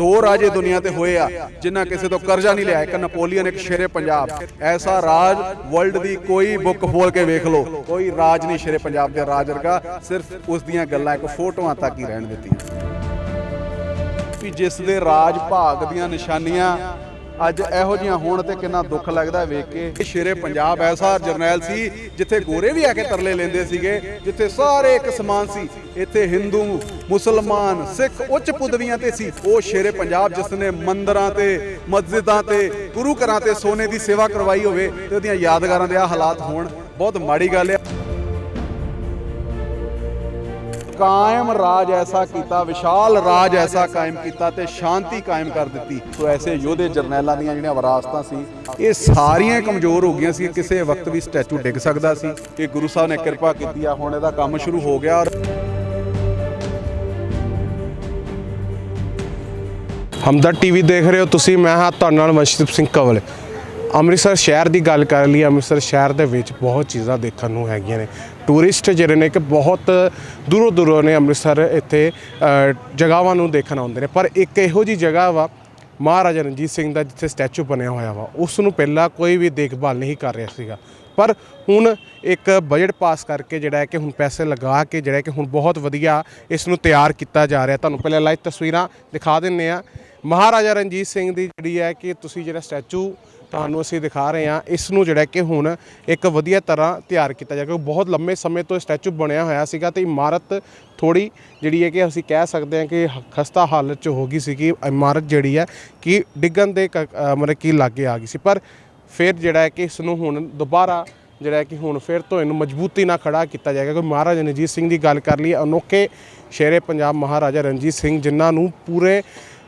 ਦੋ ਰਾਜੇ ਦੁਨੀਆ ਤੇ ਹੋਏ ਆ, ਜਿਨ੍ਹਾਂ ਕਿਸੇ ਤੋਂ ਕਰਜ਼ਾ ਨਹੀਂ ਲਿਆ। ਇੱਕ ਨੈਪੋਲੀਅਨ, ਇੱਕ ਸ਼ੇਰੇ ਪੰਜਾਬ। ਐਸਾ ਰਾਜ ਵਰਲਡ ਦੀ ਕੋਈ ਬੁੱਕ ਖੋਲ ਕੇ ਵੇਖ ਲਓ। ਕੋਈ ਰਾਜ ਨਹੀਂ ਸ਼ੇਰੇ ਪੰਜਾਬ ਦੇ ਰਾਜ ਵਰਗਾ। ਸਿਰਫ ਉਸ ਦੀਆਂ ਗੱਲਾਂ, ਇੱਕ ਫੋਟੋਆਂ ਤੱਕ ਹੀ ਰਹਿਣ ਦਿੱਤੀਆਂ। ਵੀ ਜਿਸ ਦੇ ਰਾਜ ਭਾਗ ਦੀਆਂ ਨਿਸ਼ਾਨੀਆਂ ਅੱਜ ਇਹੋ ਜੀਆਂ ਹੋਣ ਤੇ ਕਿੰਨਾ ਦੁੱਖ ਲੱਗਦਾ ਵੇਖ ਕੇ। ਸ਼ੇਰੇ ਪੰਜਾਬ ਐਸਾ ਜਰਨੈਲ ਸੀ, ਜਿੱਥੇ ਗੋਰੇ ਵੀ ਆ ਕੇ ਤਰਲੇ ਲੈਂਦੇ ਸੀਗੇ, ਜਿੱਥੇ ਸਾਰੇ ਇੱਕ ਸਮਾਨ ਸੀ। ਇੱਥੇ ਹਿੰਦੂ, ਮੁਸਲਮਾਨ, ਸਿੱਖ ਉੱਚ ਪਦਵੀਆਂ ਤੇ ਸੀ। ਉਹ ਸ਼ੇਰੇ ਪੰਜਾਬ ਜਿਸ ਨੇ ਮੰਦਰਾਂ ਤੇ, ਮਸਜਿਦਾਂ ਤੇ, ਗੁਰੂ ਘਰਾਂ ਤੇ ਸੋਨੇ ਦੀ ਸੇਵਾ ਕਰਵਾਈ ਹੋਵੇ ਤੇ ਉਹਦੀਆਂ ਯਾਦਗਾਰਾਂ ਦੇ ਆ ਹਾਲਾਤ ਹੋਣ, ਬਹੁਤ ਮਾੜੀ ਗੱਲ ਹੈ। ਕਾਇਮ ਰਾਜ ਐਸਾ ਕੀਤਾ, ਵਿਸ਼ਾਲ ਰਾਜ ਐਸਾ ਕਾਇਮ ਕੀਤਾ ਤੇ ਸ਼ਾਂਤੀ ਕਾਇਮ ਕਰ ਦਿੱਤੀ। ਸੋ ਐਸੇ ਯੋਧੇ ਜਰਨੈਲਾਂ ਦੀਆਂ ਜਿਹੜੀਆਂ ਵਿਰਾਸਤਾਂ ਸੀ, ਇਹ ਸਾਰੀਆਂ ਕਮਜ਼ੋਰ ਹੋ ਗਈਆਂ ਸੀ ਕਿਸੇ ਵਕਤ ਵੀ ਸਟੈਚੂ ਡਿੱਗ ਸਕਦਾ ਸੀ। ਕਿ ਗੁਰੂ ਸਾਹਿਬ ਨੇ ਕਿਰਪਾ ਕੀਤੀ ਆ, ਹੁਣ ਇਹਦਾ ਕੰਮ ਸ਼ੁਰੂ ਹੋ ਗਿਆ ਔਰ ਹਮਦਰ ਟੀਵੀ ਦੇਖ ਰਹੇ ਹੋ ਤੁਸੀਂ, ਮੈਂ ਹਾਂ ਤੁਹਾਡੇ ਨਾਲ ਮਨਸ਼ਦੀਪ ਸਿੰਘ ਕੰਵਲ। ਅੰਮ੍ਰਿਤਸਰ ਸ਼ਹਿਰ ਦੀ ਗੱਲ ਕਰ ਲਈ ਅੰਮ੍ਰਿਤਸਰ ਸ਼ਹਿਰ ਦੇ ਵਿੱਚ ਬਹੁਤ ਚੀਜ਼ਾਂ ਦੇਖਣ ਨੂੰ ਹੈਗੀਆਂ ਨੇ। ਟੂਰਿਸਟ ਜਿਹੜੇ ਨੇ ਕਿ ਬਹੁਤ ਦੂਰੋਂ ਦੂਰੋਂ ਨੇ ਅੰਮ੍ਰਿਤਸਰ ਇੱਥੇ ਅ, ਜਗ੍ਹਾਵਾਂ ਨੂੰ ਦੇਖਣ ਆਉਂਦੇ ਨੇ। ਪਰ ਇੱਕ ਇਹੋ ਜੀ ਜਗ੍ਹਾ ਵਾ ਮਹਾਰਾਜਾ ਰਣਜੀਤ ਸਿੰਘ ਦਾ ਜਿੱਥੇ ਸਟੈਚੂ ਬਣਿਆ ਹੋਇਆ ਵਾ ਉਸ ਨੂੰ ਪਹਿਲਾਂ ਕੋਈ ਵੀ ਦੇਖਭਾਲ ਨਹੀਂ ਕਰ ਰਿਹਾ ਸੀਗਾ। ਪਰ ਹੁਣ ਇੱਕ ਬਜਟ ਪਾਸ ਕਰਕੇ ਜਿਹੜਾ ਹੈ ਕਿ ਹੁਣ ਪੈਸੇ ਲਗਾ ਕੇ ਜਿਹੜਾ ਕਿ ਹੁਣ ਬਹੁਤ ਵਧੀਆ ਇਸ ਨੂੰ ਤਿਆਰ ਕੀਤਾ ਜਾ ਰਿਹਾ। ਤੁਹਾਨੂੰ ਪਹਿਲਾਂ ਲਾਈਵ ਤਸਵੀਰਾਂ ਦਿਖਾ ਦਿੰਨੇ ਆ। ਮਹਾਰਾਜਾ ਰਣਜੀਤ ਸਿੰਘ ਦੀ ਜਿਹੜੀ ਹੈ ਕਿ ਤੁਸੀਂ ਜਿਹੜਾ ਸਟੈਚੂ ਤੁਹਾਨੂੰ ਅਸੀਂ ਦਿਖਾ ਰਹੇ ਹਾਂ। ਇਸ ਨੂੰ ਜਿਹੜਾ ਕਿ ਹੁਣ ਇੱਕ ਵਧੀਆ ਤਰ੍ਹਾਂ ਤਿਆਰ ਕੀਤਾ ਜਾ ਕਿਉਂਕਿ ਬਹੁਤ ਲੰਮੇ ਸਮੇਂ ਤੋਂ ਇਹ ਸਟੈਚੂ ਬਣਿਆ ਹੋਇਆ ਸੀਗਾ ਤੇ ਇਮਾਰਤ ਥੋੜੀ ਜਿਹੜੀ ਹੈ ਕਿ ਅਸੀਂ ਕਹਿ ਸਕਦੇ ਹਾਂ ਕਿ ਖਸਤਾ ਹਾਲਤ 'ਚ ਹੋ ਗਈ ਸੀ ਕਿ ਇਮਾਰਤ ਜਿਹੜੀ ਹੈ ਕਿ ਡਿੱਗਣ ਦੇ ਕ- ਮਤਲਬ ਕਿ ਲਾਗੇ ਆ ਗਈ ਸੀ। ਪਰ ਫਿਰ ਜਿਹੜਾ ਹੈ ਕਿ ਇਸ ਨੂੰ ਹੁਣ ਦੁਬਾਰਾ ਜਿਹੜਾ ਕਿ ਹੁਣ ਫਿਰ ਤੋਂ ਇਹਨੂੰ ਮਜ਼ਬੂਤੀ ਨਾਲ ਖੜਾ ਕੀਤਾ ਜਾਏਗਾ। ਕਿਉਂਕਿ ਮਹਾਰਾਜਾ ਰਣਜੀਤ ਸਿੰਘ ਦੀ ਗੱਲ ਕਰ ਲਈ ਅਨੋਖੇ ਸ਼ੇਰੇ ਪੰਜਾਬ ਮਹਾਰਾਜਾ ਰਣਜੀਤ ਸਿੰਘ ਜਿਨ੍ਹਾਂ ਨੂੰ ਪੂਰੇ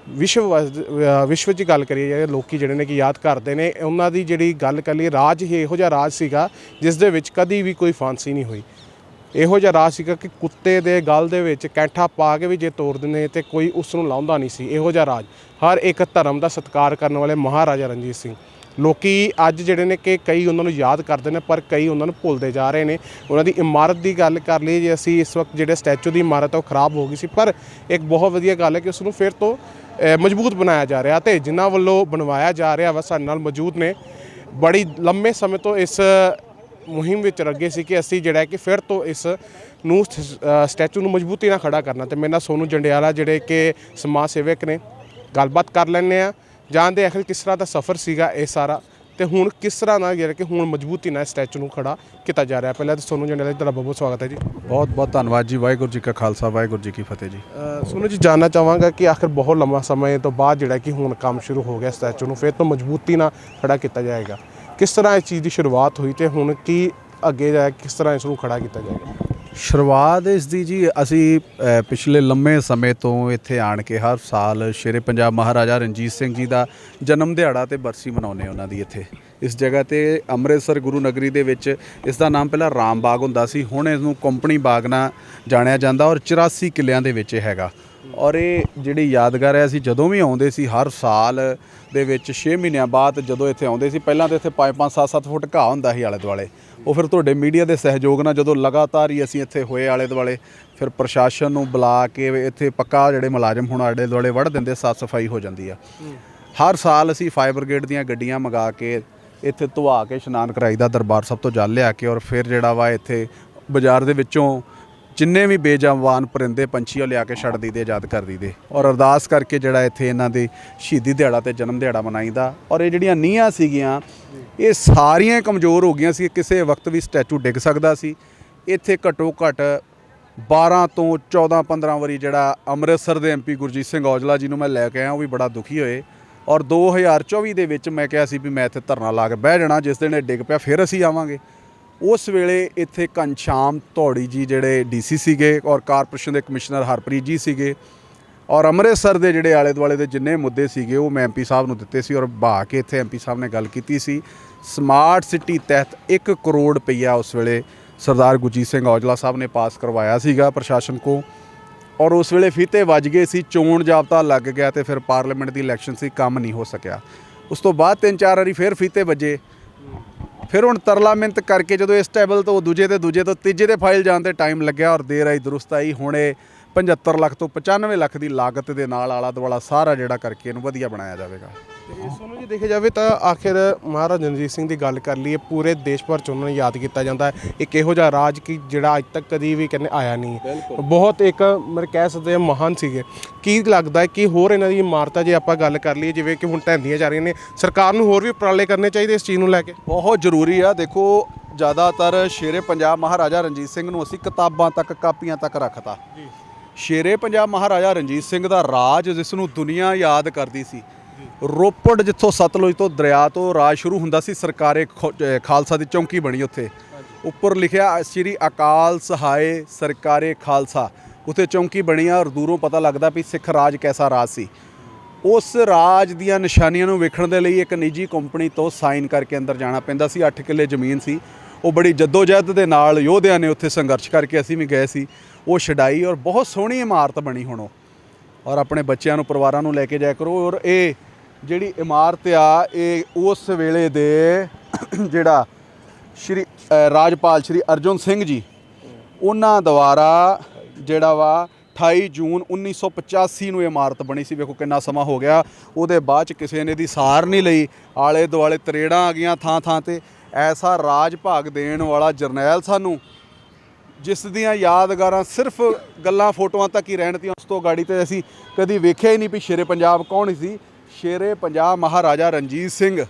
ਵਿਸ਼ਵ ਵਸ- ਵਿਸ਼ਵ 'ਚ ਗੱਲ ਕਰੀਏ ਜਿਹੜੇ ਲੋਕੀ ਜਿਹੜੇ ਨੇ ਕਿ ਯਾਦ ਕਰਦੇ ਨੇ, ਉਹਨਾਂ ਦੀ ਜਿਹੜੀ ਗੱਲ ਕਰ ਲਈ ਰਾਜ ਹੀ ਇਹੋ ਜਿਹਾ ਰਾਜ ਸੀਗਾ ਜਿਸ ਦੇ ਵਿੱਚ ਕਦੀ ਵੀ ਕੋਈ ਫਾਂਸੀ ਨਹੀਂ ਹੋਈ। ਇਹੋ ਜਿਹਾ ਰਾਜ ਸੀਗਾ ਕਿ ਕੁੱਤੇ ਦੇ ਗਲ ਦੇ ਵਿੱਚ ਕੈਂਠਾ ਪਾ ਕੇ ਵੀ ਜੇ ਤੋੜ ਨੇ ਤੇ ਕੋਈ ਉਸ ਨੂੰ ਲਾਉਂਦਾ ਨਹੀਂ ਸੀ। ਇਹੋ ਜਿਹਾ ਰਾਜ। ਹਰ ਇੱਕ ਧਰਮ ਦਾ ਸਤਿਕਾਰ ਕਰਨ ਵਾਲੇ ਮਹਾਰਾਜਾ ਰਣਜੀਤ ਸਿੰਘ। ਲੋਕੀ ਅੱਜ ਜਿਹੜੇ ਨੇ ਕਿ ਕਈ ਉਹਨਾਂ ਨੂੰ ਯਾਦ ਕਰਦੇ ਨੇ, ਪਰ ਕਈ ਉਹਨਾਂ ਨੂੰ ਭੁੱਲਦੇ ਜਾ ਰਹੇ ਨੇ। ਉਹਨਾਂ ਦੀ ਇਮਾਰਤ ਦੀ ਗੱਲ ਕਰ ਲਈ ਜੇ ਅਸੀਂ ਇਸ ਵਕਤ ਜਿਹੜੇ ਸਟੈਚੂ ਦੀ ਇਮਾਰਤ ਹੈ ਉਹ ਖਰਾਬ ਹੋ ਗਈ ਸੀ, ਪਰ ਇੱਕ ਬਹੁਤ ਵਧੀਆ ਗੱਲ ਹੈ ਕਿ ਉਸ ਨੂੰ ਫਿਰ ਤੋਂ ਮਜ਼ਬੂਤ ਬਣਾਇਆ ਜਾ ਰਿਹਾ ਤੇ ਜਿਨ੍ਹਾਂ ਵੱਲੋਂ ਬਣਵਾਇਆ ਜਾ ਰਿਹਾ ਵਾ, ਸਾਡੇ ਨਾਲ ਮੌਜੂਦ ਨੇ। ਬੜੀ ਲੰਮੇ ਸਮੇਂ ਤੋਂ ਇਸ ਮੁਹਿੰਮ ਵਿੱਚ ਲੱਗੇ ਸੀ ਕਿ ਅਸੀਂ ਜਿਹੜਾ ਕਿ ਫਿਰ ਤੋਂ ਇਸ ਨੂੰ ਸਟੈਚੂ ਨੂੰ ਮਜ਼ਬੂਤੀ ਨਾਲ ਖੜਾ ਕਰਨਾ। ਤੇ ਮੇਰੇ ਨਾਲ ਸੋਨੂ ਜੰਡਿਆਲਾ ਜਿਹੜੇ ਕਿ ਸਮਾਜ ਸੇਵਕ ਨੇ, ਗੱਲਬਾਤ ਕਰ ਲੈਂਦੇ ਆ ਜਾਣਦੇ ਆਖਿਰ ਕਿਸ ਤਰ੍ਹਾਂ ਦਾ ਸਫ਼ਰ ਸੀਗਾ ਇਹ ਸਾਰਾ ਤੇ ਹੁਣ ਕਿਸ ਤਰ੍ਹਾਂ ਨਾਲ ਜਿਹੜਾ ਕਿ ਹੁਣ ਮਜ਼ਬੂਤੀ ਨਾਲ ਸਟੈਚੂ ਨੂੰ ਖੜਾ ਕੀਤਾ ਜਾ ਰਿਹਾ ਪਹਿਲਾਂ ਤਾਂ ਸੋਨੂ ਜੰਡਿਆਲਾ ਜੀ ਤੁਹਾਡਾ ਬਹੁਤ ਬਹੁਤ ਸਵਾਗਤ ਹੈ ਜੀ। ਬਹੁਤ ਬਹੁਤ ਧੰਨਵਾਦ ਜੀ ਵਾਹਿਗੁਰੂ ਜੀ ਕਾ ਖਾਲਸਾ ਵਾਹਿਗੁਰੂ ਜੀ ਕੀ ਫਤਿਹ ਜੀ। ਸੋਨੂ ਜੀ ਜਾਨਣਾ ਚਾਹਾਂਗਾ ਕਿ ਆਖਿਰ ਬਹੁਤ ਲੰਮਾ ਸਮੇਂ ਤੋਂ ਬਾਅਦ ਜਿਹੜਾ ਕਿ ਹੁਣ ਕੰਮ ਸ਼ੁਰੂ ਹੋ ਗਿਆ ਸਟੈਚੂ ਨੂੰ ਫਿਰ ਤੋਂ ਮਜ਼ਬੂਤੀ ਨਾਲ ਖੜਾ ਕੀਤਾ ਜਾਏਗਾ। ਕਿਸ ਤਰ੍ਹਾਂ ਇਸ ਚੀਜ਼ ਦੀ ਸ਼ੁਰੂਆਤ ਹੋਈ ਤੇ ਹੁਣ ਕੀ ਅੱਗੇ ਜਾ ਕਿਸ ਤਰ੍ਹਾਂ ਇਸ ਨੂੰ ਖੜਾ ਕੀਤਾ ਜਾਏਗਾ? ਸ਼ੁਰੂਆਤ ਇਸ ਦੀ ਜੀ, ਅਸੀਂ ਪਿਛਲੇ ਲੰਮੇ ਸਮੇਂ ਤੋਂ ਇੱਥੇ ਆਣ ਕੇ ਹਰ ਸਾਲ ਸ਼ੇਰੇ ਪੰਜਾਬ ਮਹਾਰਾਜਾ ਰਣਜੀਤ ਸਿੰਘ ਜੀ ਦਾ ਜਨਮ ਦਿਹਾੜਾ ਤੇ ਬਰਸੀ ਮਨਾਉਂਦੇ ਉਹਨਾਂ ਦੀ ਇੱਥੇ। ਇਸ ਜਗ੍ਹਾ ਤੇ ਅੰਮ੍ਰਿਤਸਰ ਗੁਰੂ ਨਗਰੀ ਦੇ ਵਿੱਚ ਇਸ ਦਾ ਨਾਮ ਪਹਿਲਾਂ ਰਾਮ ਬਾਗ ਹੁੰਦਾ ਸੀ, ਹੁਣ ਇਸ ਨੂੰ ਕੰਪਨੀ ਬਾਗ ਨਾਲ ਜਾਣਿਆ ਜਾਂਦਾ ਔਰ 84 ਕਿੱਲਿਆਂ ਦੇ ਵਿੱਚ ਹੈਗਾ। ਔਰ ਇਹ ਜਿਹੜੀ ਯਾਦਗਾਰ ਹੈ, ਅਸੀਂ ਜਦੋਂ ਵੀ ਆਉਂਦੇ ਸੀ, ਹਰ ਸਾਲ ਦੇ ਵਿੱਚ 6 ਮਹੀਨਿਆਂ ਬਾਅਦ ਜਦੋਂ ਇੱਥੇ ਆਉਂਦੇ ਸੀ, ਪਹਿਲਾਂ ਤਾਂ ਇੱਥੇ 5-5 7-7 ਫੁੱਟ ਘਾਹ ਹੁੰਦਾ ਸੀ ਆਲੇ ਦੁਆਲੇ ਉਹ ਫਿਰ ਤੁਹਾਡੇ ਮੀਡੀਆ ਦੇ ਸਹਿਯੋਗ ਨਾਲ ਜਦੋਂ ਲਗਾਤਾਰ ਹੀ ਅਸੀਂ ਇੱਥੇ ਹੋਏ ਆਲੇ ਦੁਆਲੇ ਫਿਰ ਪ੍ਰਸ਼ਾਸਨ ਨੂੰ ਬੁਲਾ ਕੇ ਇੱਥੇ ਪੱਕਾ ਜਿਹੜੇ ਮੁਲਾਜ਼ਮ ਹੁਣ ਆਲੇ ਦੁਆਲੇ ਵੜ ਦਿੰਦੇ, ਸਾਫ਼ ਸਫ਼ਾਈ ਹੋ ਜਾਂਦੀ ਆ। ਹਰ ਸਾਲ ਅਸੀਂ ਫਾਇਰ ਬ੍ਰਿਗੇਡ ਦੀਆਂ ਗੱਡੀਆਂ ਮੰਗਾ ਕੇ ਇੱਥੇ ਧੁਆ ਕੇ ਇਸ਼ਨਾਨ ਕਰਾਈਦਾ ਦਰਬਾਰ ਸਭ ਤੋਂ ਜਲ ਲਿਆ ਕੇ ਔਰ ਫਿਰ ਜਿਹੜਾ ਵਾ ਇੱਥੇ ਬਾਜ਼ਾਰ ਦੇ ਵਿੱਚੋਂ ਜਿੰਨੇ ਵੀ ਬੇਜਾਵਾਨ ਪਰਿੰਦੇ ਪੰਛੀ ਉਹ ਲਿਆ ਕੇ ਛੱਡ ਦਈਦੇ, ਆਜ਼ਾਦ ਕਰ ਦਈਦੇ। ਔਰ ਅਰਦਾਸ ਕਰਕੇ ਜਿਹੜਾ ਇੱਥੇ ਇਹਨਾਂ ਦੇ ਸ਼ਹੀਦੀ ਦਿਹਾੜਾ ਤੇ ਜਨਮ ਦਿਹਾੜਾ ਮਨਾਈਦਾ। ਔਰ ਇਹ ਜਿਹੜੀਆਂ ਨੀਹਾਂ ਸੀਗੀਆਂ, ਇਹ ਸਾਰੀਆਂ ਕਮਜ਼ੋਰ ਹੋ ਗਈਆਂ ਸੀ ਕਿਸੇ ਵਕਤ ਵੀ ਸਟੈਚੂ ਡਿੱਗ ਸਕਦਾ ਸੀ। ਇੱਥੇ ਘੱਟੋ ਘੱਟ 12 ਤੋਂ 14 15 ਵਾਰੀ ਜਿਹੜਾ ਅੰਮ੍ਰਿਤਸਰ ਦੇ ਐਮਪੀ ਗੁਰਜੀਤ ਸਿੰਘ ਔਜਲਾ ਜੀ ਨੂੰ ਮੈਂ ਲੈ ਕੇ ਆਇਆ, ਉਹ ਵੀ ਬੜਾ ਦੁਖੀ ਹੋਏ। ਔਰ 2024 ਦੇ ਵਿੱਚ ਮੈਂ ਕਿਹਾ ਸੀ ਵੀ ਮੈਂ ਇੱਥੇ ਧਰਨਾ ਲਾ ਕੇ ਬਹਿ ਜਾਣਾ, ਜਿਸ ਦਿਨ ਇਹ ਡਿੱਗ ਪਿਆ, ਫਿਰ ਅਸੀਂ ਆਵਾਂਗੇ। ਉਸ ਵੇਲੇ ਇੱਥੇ ਘਨਸ਼ਾਮ ਧੌੜੀ ਜੀ ਜਿਹੜੇ ਡੀਸੀ ਸੀਗੇ ਔਰ ਕਾਰਪੋਰੇਸ਼ਨ ਦੇ ਕਮਿਸ਼ਨਰ ਹਰਪ੍ਰੀਤ ਜੀ ਸੀਗੇ ਔਰ ਅੰਮ੍ਰਿਤਸਰ ਦੇ ਜਿਹੜੇ ਆਲੇ ਦੁਆਲੇ ਦੇ ਜਿੰਨੇ ਮੁੱਦੇ ਸੀਗੇ ਉਹ ਮੈਂ ਐਮਪੀ ਸਾਹਿਬ ਨੂੰ ਦਿੱਤੇ ਸੀ ਔਰ ਬਾ ਕੇ ਇੱਥੇ ਐਮਪੀ ਸਾਹਿਬ ਨੇ ਗੱਲ ਕੀਤੀ ਸੀ। ਸਮਾਰਟ ਸਿਟੀ ਤਹਿਤ 1 ਕਰੋੜ ਰੁਪਈਆ ਉਸ ਵੇਲੇ ਸਰਦਾਰ ਗੁਰਜੀਤ ਸਿੰਘ ਔਜਲਾ ਸਾਹਿਬ ਨੇ ਪਾਸ ਕਰਵਾਇਆ ਸੀਗਾ ਪ੍ਰਸ਼ਾਸਨ ਕੋ ਔਰ ਉਸ ਵੇਲੇ ਫੀਤੇ ਵੱਜ ਗਏ ਸੀ, ਚੋਣ ਜਾਬਤਾ ਲੱਗ ਗਿਆ ਤੇ ਫਿਰ ਪਾਰਲੀਮੈਂਟ ਦੀ ਇਲੈਕਸ਼ਨ ਸੀ, ਕੰਮ ਨਹੀਂ ਹੋ ਸਕਿਆ। ਉਸ ਤੋਂ ਬਾਅਦ ਤਿੰਨ ਚਾਰ ਵਾਰੀ ਫਿਰ ਫੀਤੇ ਵੱਜੇ। ਫਿਰ ਹੁਣ ਤਰਲਾ ਮਿਹਨਤ ਕਰਕੇ ਜਦੋਂ ਇਸ ਟੇਬਲ ਤੋਂ ਦੂਜੇ ਤੇ ਦੂਜੇ ਤੋਂ ਤੀਜੇ ਤੇ ਫਾਈਲ ਜਾਣ ਤੇ ਟਾਈਮ ਲੱਗਿਆ ਔਰ ਦੇਰ ਆਈ, ਦਰੁਸਤ ਆਈ, ਹੁਣ ਇਹ 75 ਲੱਖ ਤੋਂ 95 ਲੱਖ ਦੀ ਲਾਗਤ ਦੇ ਨਾਲ ਆਲਾ ਦੁਆਲਾ ਸਾਰਾ ਜਿਹੜਾ ਕਰਕੇ ਇਹਨੂੰ ਵਧੀਆ ਬਣਾਇਆ ਜਾਵੇਗਾ। ਤੇ ਸੋਨੂੰ ਜੀ ਦੇਖਿਆ ਜਾਵੇ ਤਾਂ ਆਖਿਰ ਮਹਾਰਾਜਾ ਰਣਜੀਤ ਸਿੰਘ ਦੀ ਗੱਲ ਕਰ ਲਈਏ ਪੂਰੇ ਦੇਸ਼ ਭਰ ਚ ਉਹਨਾਂ ਨੂੰ ਯਾਦ ਕੀਤਾ ਜਾਂਦਾ ਹੈ। ਇੱਕ ਇਹੋ ਜਿਹਾ ਰਾਜ ਕੀ ਜਿਹੜਾ ਅੱਜ ਤੱਕ ਕਦੀ ਵੀ ਕਹਿੰਦੇ ਆਇਆ ਨਹੀਂ। ਬਹੁਤ ਇੱਕ ਮੇਰੇ ਕਹਿ ਸਕਦੇ ਹਾਂ ਮਹਾਨ ਸੀਗੇ। ਕੀ ਲੱਗਦਾ ਹੈ ਕਿ ਹੋਰ ਇਹਨਾਂ ਦੀ ਇਮਾਰਤਾਂ ਜੇ ਆਪਾਂ ਗੱਲ ਕਰ ਲਈਏ ਜਿਵੇਂ ਕਿ ਹੁਣ ਢਹਿੰਦੀਆਂ ਜਾ ਰਹੀਆਂ ਨੇ ਸਰਕਾਰ ਨੂੰ ਹੋਰ ਵੀ ਉਪਰਾਲੇ ਕਰਨੇ ਚਾਹੀਦੇ ਇਸ ਚੀਜ਼ ਨੂੰ ਲੈ ਕੇ? ਬਹੁਤ ਜ਼ਰੂਰੀ ਆ। ਦੇਖੋ ਜ਼ਿਆਦਾਤਰ ਸ਼ੇਰੇ ਪੰਜਾਬ ਮਹਾਰਾਜਾ ਰਣਜੀਤ ਸਿੰਘ ਨੂੰ ਅਸੀਂ ਕਿਤਾਬਾਂ ਤੱਕ ਕਾਪੀਆਂ ਤੱਕ ਰੱਖਤਾ। ਸ਼ੇਰੇ ਪੰਜਾਬ ਮਹਾਰਾਜਾ ਰਣਜੀਤ ਸਿੰਘ ਦਾ ਰਾਜ ਜਿਸ ਨੂੰ ਦੁਨੀਆ ਯਾਦ ਕਰਦੀ ਸੀ। ਰੋਪੜ ਜਿੱਥੋਂ ਸਤਲੁਜ ਤੋਂ ਦਰਿਆ ਤੋਂ ਰਾਜ ਸ਼ੁਰੂ ਹੁੰਦਾ ਸੀ, ਸਰਕਾਰੇ ਖੋ- ਖਾਲਸਾ ਦੀ ਚੌਂਕੀ ਬਣੀ ਉੱਥੇ। ਉੱਪਰ ਲਿਖਿਆ, ਸ੍ਰੀ ਅਕਾਲ ਸਹਾਏ ਸਰਕਾਰੇ ਖਾਲਸਾ। ਉੱਥੇ ਚੌਂਕੀ ਬਣੀ ਆ ਔਰ ਦੂਰੋਂ ਪਤਾ ਲੱਗਦਾ ਵੀ ਸਿੱਖ ਰਾਜ ਕੈਸਾ ਰਾਜ ਸੀ। ਉਸ ਰਾਜ ਦੀਆਂ ਨਿਸ਼ਾਨੀਆਂ ਨੂੰ ਵੇਖਣ ਦੇ ਲਈ ਇੱਕ ਨਿੱਜੀ ਕੰਪਨੀ ਤੋਂ ਸਾਈਨ ਕਰਕੇ ਅੰਦਰ ਜਾਣਾ ਪੈਂਦਾ ਸੀ। 8 ਕਿੱਲੇ ਜ਼ਮੀਨ ਸੀ। ਉਹ ਬੜੀ ਜਦੋਜਹਿਦ ਦੇ ਨਾਲ ਯੋਧਿਆਂ ਨੇ ਉੱਥੇ ਸੰਘਰਸ਼ ਕਰਕੇ ਅਸੀਂ ਵੀ ਗਏ ਸੀ। ਉਹ ਛਡਾਈ ਔਰ ਬਹੁਤ ਸੋਹਣੀ ਇਮਾਰਤ ਬਣੀ ਹੁਣ ਉਹ। ਔਰ ਆਪਣੇ ਬੱਚਿਆਂ ਨੂੰ, ਪਰਿਵਾਰਾਂ ਨੂੰ ਲੈ ਕੇ ਜਾਇਆ ਕਰੋ। ਔਰ ਇਹ ਜਿਹੜੀ ਇਮਾਰਤ ਆ, ਇਹ ਉਸ ਵੇਲੇ ਦੇ ਜਿਹੜਾ ਸ਼੍ਰੀ ਰਾਜਪਾਲ ਸ਼੍ਰੀ ਅਰਜਨ ਸਿੰਘ ਜੀ, ਉਹਨਾਂ ਦੁਆਰਾ ਜਿਹੜਾ ਵਾ 28 ਜੂਨ 1985 ਨੂੰ ਇਹ ਇਮਾਰਤ ਬਣੀ ਸੀ। ਵੇਖੋ ਕਿੰਨਾ ਸਮਾਂ ਹੋ ਗਿਆ। ਉਹਦੇ ਬਾਅਦ ਚ ਕਿਸੇ ਨੇ ਦੀ ਸਾਰ ਨਹੀਂ ਲਈ। ਆਲੇ ਦੁਆਲੇ ਤਰੇੜਾਂ ਆ ਗਈਆਂ ਥਾਂ ਥਾਂ ਤੇ। ਐਸਾ ਰਾਜ ਭਾਗ ਦੇਣ ਵਾਲਾ ਜਰਨੈਲ ਸਾਨੂੰ ਜਿਸ ਦੀਆਂ ਯਾਦਗਾਰਾਂ ਸਿਰਫ ਗੱਲਾਂ ਫੋਟੋਆਂ ਤੱਕ ਹੀ ਰਹਿਣ ਤੀਆਂ ਉਸ ਤੋਂ ਗਾੜੀ ਤੇ ਅਸੀਂ ਕਦੀ ਵੇਖਿਆ ਹੀ ਨਹੀਂ ਵੀ ਸ਼ੇਰੇ ਪੰਜਾਬ ਕੌਣ ਸੀ? ਸ਼ੇਰੇ ਪੰਜਾਬ ਮਹਾਰਾਜਾ ਰਣਜੀਤ ਸਿੰਘ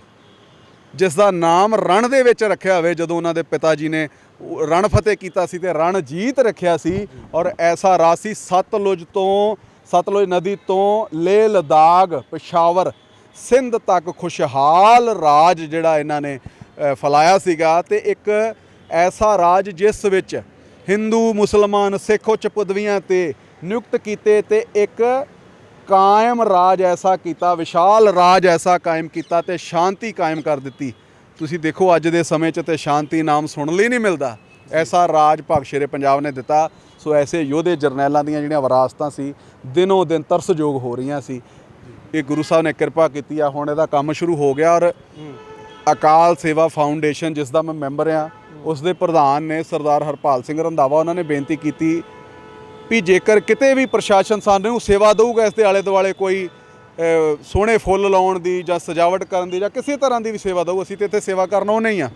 ਜਿਸ ਦਾ ਨਾਮ ਰਣ ਦੇ ਵਿੱਚ ਰੱਖਿਆ ਹੋਵੇ ਜਦੋਂ ਉਹਨਾਂ ਦੇ ਪਿਤਾ ਜੀ ਨੇ ਰਣ ਫਤਿਹ ਕੀਤਾ ਸੀ ਤੇ ਰਣਜੀਤ ਰੱਖਿਆ ਸੀ ਔਰ ਐਸਾ ਰਾਜ ਸੀ ਸਤਲੁਜ ਤੋਂ ਸਤਲੁਜ ਨਦੀ ਤੋਂ ਲੇਹ ਲਦਾਖ ਪਸ਼ਾਵਰ ਸਿੰਧ ਤੱਕ ਖੁਸ਼ਹਾਲ ਰਾਜ ਜਿਹੜਾ ਇਹਨਾਂ ਨੇ ਅ, ਫੈਲਾਇਆ ਸੀਗਾ ਤੇ ਇੱਕ ਐਸਾ ਰਾਜ ਜਿਸ ਵਿੱਚ ਹਿੰਦੂ, ਮੁਸਲਮਾਨ, ਸਿੱਖ ਉੱਚ ਪਦਵੀਆਂ ਤੇ ਨਿਯੁਕਤ ਕੀਤੇ ਤੇ ਇੱਕ ਕਾਇਮ ਰਾਜ ਐਸਾ ਕੀਤਾ, ਵਿਸ਼ਾਲ ਰਾਜ ਐਸਾ ਕਾਇਮ ਕੀਤਾ ਤੇ ਸ਼ਾਂਤੀ ਕਾਇਮ ਕਰ ਦਿੱਤੀ। ਤੁਸੀਂ ਦੇਖੋ ਅੱਜ ਦੇ ਸਮੇਂ 'ਚ ਤੇ ਸ਼ਾਂਤੀ ਨਾਮ ਸੁਣਨ ਲਈ ਨਹੀਂ ਮਿਲਦਾ। ਐਸਾ ਰਾਜ ਭਗਤ ਸ਼ੇਰੇ ਪੰਜਾਬ ਨੇ ਦਿੱਤਾ। ਸੋ ਐਸੇ ਯੋਧੇ ਜਰਨੈਲਾਂ ਦੀਆਂ ਜਿਹੜੀਆਂ ਵਿਰਾਸਤਾਂ ਸੀ, ਦਿਨੋਂ ਦਿਨ ਤਰਸਯੋਗ ਹੋ ਰਹੀਆਂ ਸੀ। ਇਹ ਗੁਰੂ ਸਾਹਿਬ ਨੇ ਕਿਰਪਾ ਕੀਤੀ ਆ, ਹੁਣ ਇਹਦਾ ਕੰਮ ਸ਼ੁਰੂ ਹੋ ਗਿਆ ਔਰ ਅਕਾਲ ਸੇਵਾ ਫਾਊਂਡੇਸ਼ਨ, ਜਿਸ ਦਾ ਮੈਂ ਮੈਂਬਰ ਆ ਉਸ ਦੇ ਪ੍ਰਧਾਨ ਨੇ ਸਰਦਾਰ ਹਰਪਾਲ ਸਿੰਘ ਰੰਧਾਵਾ ਉਹਨਾਂ ਨੇ ਬੇਨਤੀ ਕੀਤੀ ਵੀ ਜੇਕਰ ਕਿਤੇ ਵੀ ਪ੍ਰਸ਼ਾਸਨ ਸਾਨੂੰ ਸੇਵਾ ਦਊਗਾ ਇਸ ਦੇ ਆਲੇ ਦੁਆਲੇ ਕੋਈ ਸੋਹਣੇ ਫੁੱਲ ਲਾਉਣ ਦੀ ਜਾਂ ਸਜਾਵਟ ਕਰਨ ਦੀ ਜਾਂ ਕਿਸੇ ਤਰ੍ਹਾਂ ਦੀ ਵੀ ਸੇਵਾ ਦਊ ਅਸੀਂ ਤੇ ਇੱਥੇ ਸੇਵਾ ਕਰਨ ਉਹ ਨਹੀਂ ਆ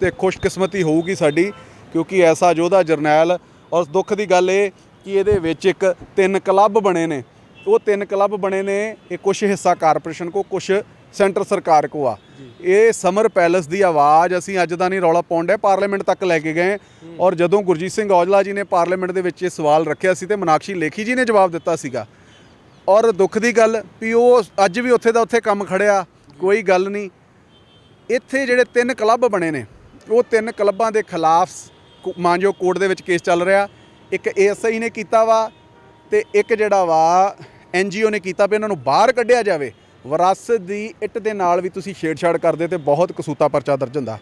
ਤੇ ਖੁਸ਼ਕਿਸਮਤੀ ਹੋਊਗੀ ਸਾਡੀ ਕਿਉਂਕਿ ਐਸਾ ਯੋਧਾ ਜਰਨੈਲ ਔਰ ਦੁੱਖ ਦੀ ਗੱਲ ਇਹ ਕਿ ਇਹਦੇ ਵਿੱਚ ਇੱਕ ਤਿੰਨ ਕਲੱਬ ਬਣੇ ਨੇ। ਉਹ ਤਿੰਨ ਕਲੱਬ ਬਣੇ ਨੇ ਇਹ ਕੁਝ ਹਿੱਸਾ ਕਾਰਪੋਰੇਸ਼ਨ ਕੋ ਕੁਝ ਸੈਂਟਰ ਸਰਕਾਰ ਕੋ ਆ। ਇਹ ਸਮਰ ਪੈਲਸ ਦੀ ਆਵਾਜ਼ ਅਸੀਂ ਅੱਜ ਦਾ ਨਹੀਂ ਰੌਲਾ ਪਾਉਣ ਡਿਆ ਪਾਰਲੀਮੈਂਟ ਤੱਕ ਲੈ ਕੇ ਗਏ ਔਰ ਜਦੋਂ ਗੁਰਜੀਤ ਸਿੰਘ ਔਜਲਾ ਜੀ ਨੇ ਪਾਰਲੀਮੈਂਟ ਦੇ ਵਿੱਚ ਇਹ ਸਵਾਲ ਰੱਖਿਆ ਸੀ ਤੇ ਮਨਾਕਸ਼ੀ ਲੇਖੀ ਜੀ ਨੇ ਜਵਾਬ ਦਿੱਤਾ ਸੀਗਾ। ਔਰ ਦੁੱਖ ਦੀ ਗੱਲ ਵੀ ਉਹ ਅੱਜ ਵੀ ਉੱਥੇ ਦਾ ਉੱਥੇ ਕੰਮ ਖੜਿਆ ਕੋਈ ਗੱਲ ਨਹੀਂ। ਇੱਥੇ ਜਿਹੜੇ ਤਿੰਨ ਕਲੱਬ ਬਣੇ ਨੇ ਉਹ ਤਿੰਨ ਕਲੱਬਾਂ ਦੇ ਖਿਲਾਫ ਮਾਨਯੋਗ ਕੋਰਟ ਦੇ ਵਿੱਚ ਕੇਸ ਚੱਲ ਰਿਹਾ। ਇੱਕ ਏਐਸਆਈ ਨੇ ਕੀਤਾ ਵਾ ਤੇ ਇੱਕ ਜਿਹੜਾ ਵਾ ਐਨਜੀਓ ਨੇ ਕੀਤਾ ਵੀ ਇਹਨਾਂ ਨੂੰ ਬਾਹਰ ਕੱਢਿਆ ਜਾਵੇ। ਵਿਰਾਸਤ ਦੀ ਇੱਟ ਦੇ ਨਾਲ ਵੀ ਤੁਸੀਂ ਛੇੜਛਾੜ ਕਰਦੇ ਤੇ ਬਹੁਤ ਕਸੂਤਾ ਪਰਚਾ ਦਰਜ ਹੁੰਦਾ।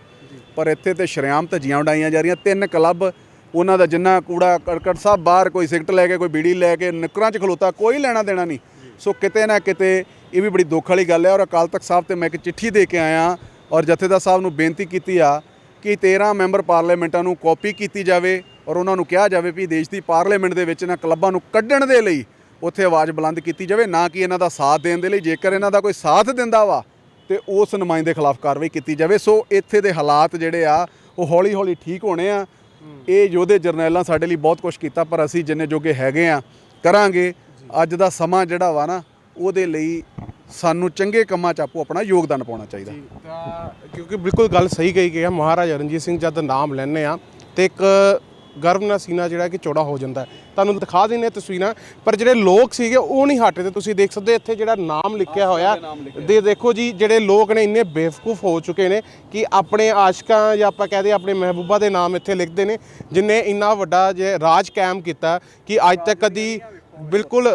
ਪਰ ਇੱਥੇ ਤੇ ਸ਼ਰੇਆਮ ਧੱਜੀਆਂ ਉਡਾਈਆਂ ਜਾ ਰਹੀਆਂ। ਤਿੰਨ ਕਲੱਬ ਉਹਨਾਂ ਦਾ ਜਿੰਨਾ ਕੂੜਾ ਕਰਕਟ ਸਭ ਬਾਹਰ ਕੋਈ ਸਿਗਰਟ ਲੈ ਕੇ ਕੋਈ ਬੀੜੀ ਲੈ ਕੇ ਨਿਕਰਾਂ 'ਚ ਖਲੋਤਾ ਕੋਈ ਲੈਣਾ ਦੇਣਾ ਨਹੀਂ। ਸੋ ਕਿਤੇ ਨਾ ਕਿਤੇ ਇਹ ਵੀ ਬੜੀ ਦੁੱਖ ਵਾਲੀ ਗੱਲ ਹੈ ਔਰ ਅਕਾਲ ਤਖਤ ਸਾਹਿਬ ਤੇ ਮੈਂ ਇੱਕ ਚਿੱਠੀ ਦੇ ਕੇ ਆਇਆ ਔਰ ਜਥੇਦਾਰ ਸਾਹਿਬ ਨੂੰ ਬੇਨਤੀ ਕੀਤੀ ਆ ਕਿ 13 ਮੈਂਬਰ ਪਾਰਲੀਮੈਂਟਾਂ ਨੂੰ ਕਾਪੀ ਕੀਤੀ ਜਾਵੇ ਔਰ ਉਹਨਾਂ ਨੂੰ ਕਿਹਾ ਜਾਵੇ ਵੀ ਦੇਸ਼ ਦੀ ਪਾਰਲੀਮੈਂਟ ਦੇ ਵਿੱਚ ਇਹਨਾਂ ਕਲੱਬਾਂ ਨੂੰ ਕੱਢਣ ਦੇ ਲਈ ਉੱਥੇ ਆਵਾਜ਼ ਬੁਲੰਦ ਕੀਤੀ ਜਾਵੇ ਨਾ ਕਿ ਇਹਨਾਂ ਦਾ ਸਾਥ ਦੇਣ ਦੇ ਲਈ। ਜੇਕਰ ਇਹਨਾਂ ਦਾ ਕੋਈ ਸਾਥ ਦਿੰਦਾ ਵਾ ਤੇ ਉਸ ਨੁਮਾਇੰਦੇ ਖਿਲਾਫ ਕਾਰਵਾਈ ਕੀਤੀ ਜਾਵੇ। ਸੋ ਇੱਥੇ ਦੇ ਹਾਲਾਤ ਜਿਹੜੇ ਆ ਉਹ ਹੌਲੀ ਹੌਲੀ ਠੀਕ ਹੋਣੇ ਆ। ਇਹ ਯੋਧੇ ਜਰਨੈਲਾਂ ਸਾਡੇ ਲਈ ਬਹੁਤ ਕੁਝ ਕੀਤਾ ਪਰ ਅਸੀਂ ਜਿੰਨੇ ਜੋਗੇ ਹੈਗੇ ਆ ਕਰਾਂਗੇ। ਅੱਜ ਦਾ ਸਮਾਂ ਜਿਹੜਾ ਵਾ ਨਾ ਉਹਦੇ ਲਈ ਸਾਨੂੰ ਚੰਗੇ ਕੰਮਾਂ 'ਚ ਆਪੋ ਆਪਣਾ ਯੋਗਦਾਨ ਪਾਉਣਾ ਚਾਹੀਦਾ। ਤਾਂ ਕਿਉਂਕਿ ਬਿਲਕੁਲ ਗੱਲ ਸਹੀ ਕਹੀ ਗਈ ਹੈ ਮਹਾਰਾਜਾ ਰਣਜੀਤ ਸਿੰਘ ਜਦ ਨਾਮ ਲੈਂਦੇ ਆ ਤੇ ਇੱਕ ਗਰਵ ਨਾਲ ਸੀਨਾ ਜਿਹੜਾ ਕਿ ਚੌੜਾ ਹੋ ਜਾਂਦਾ ਤੁਹਾਨੂੰ ਦਿਖਾ ਦਿੰਨੇ ਤਸਵੀਰਾਂ ਪਰ ਜਿਹੜੇ ਲੋਕ ਸੀਗੇ ਉਹ ਨਹੀਂ ਹਟਦੇ ਤੁਸੀਂ ਦੇਖ ਸਕਦੇ ਇੱਥੇ ਜਿਹੜਾ ਨਾਮ ਲਿਖਿਆ ਹੋਇਆ। ਦੇ ਦੇਖੋ ਜੀ ਜਿਹੜੇ ਲੋਕ ਨੇ ਇੰਨੇ ਬੇਵਕੂਫ ਹੋ ਚੁੱਕੇ ਨੇ ਕਿ ਆਪਣੇ ਆਸ਼ਕਾਂ ਜਾਂ ਆਪਾਂ ਕਹਦੇ ਆਪਣੇ ਮਹਿਬੂਬਾ ਦੇ ਨਾਮ ਇੱਥੇ ਲਿਖਦੇ ਨੇ ਜਿਨੇ ਇੰਨਾ ਵੱਡਾ ਜੇ ਰਾਜ ਕਾਇਮ ਕੀਤਾ ਕਿ ਅੱਜ ਤੱਕ ਕਦੀ ਬਿਲਕੁਲ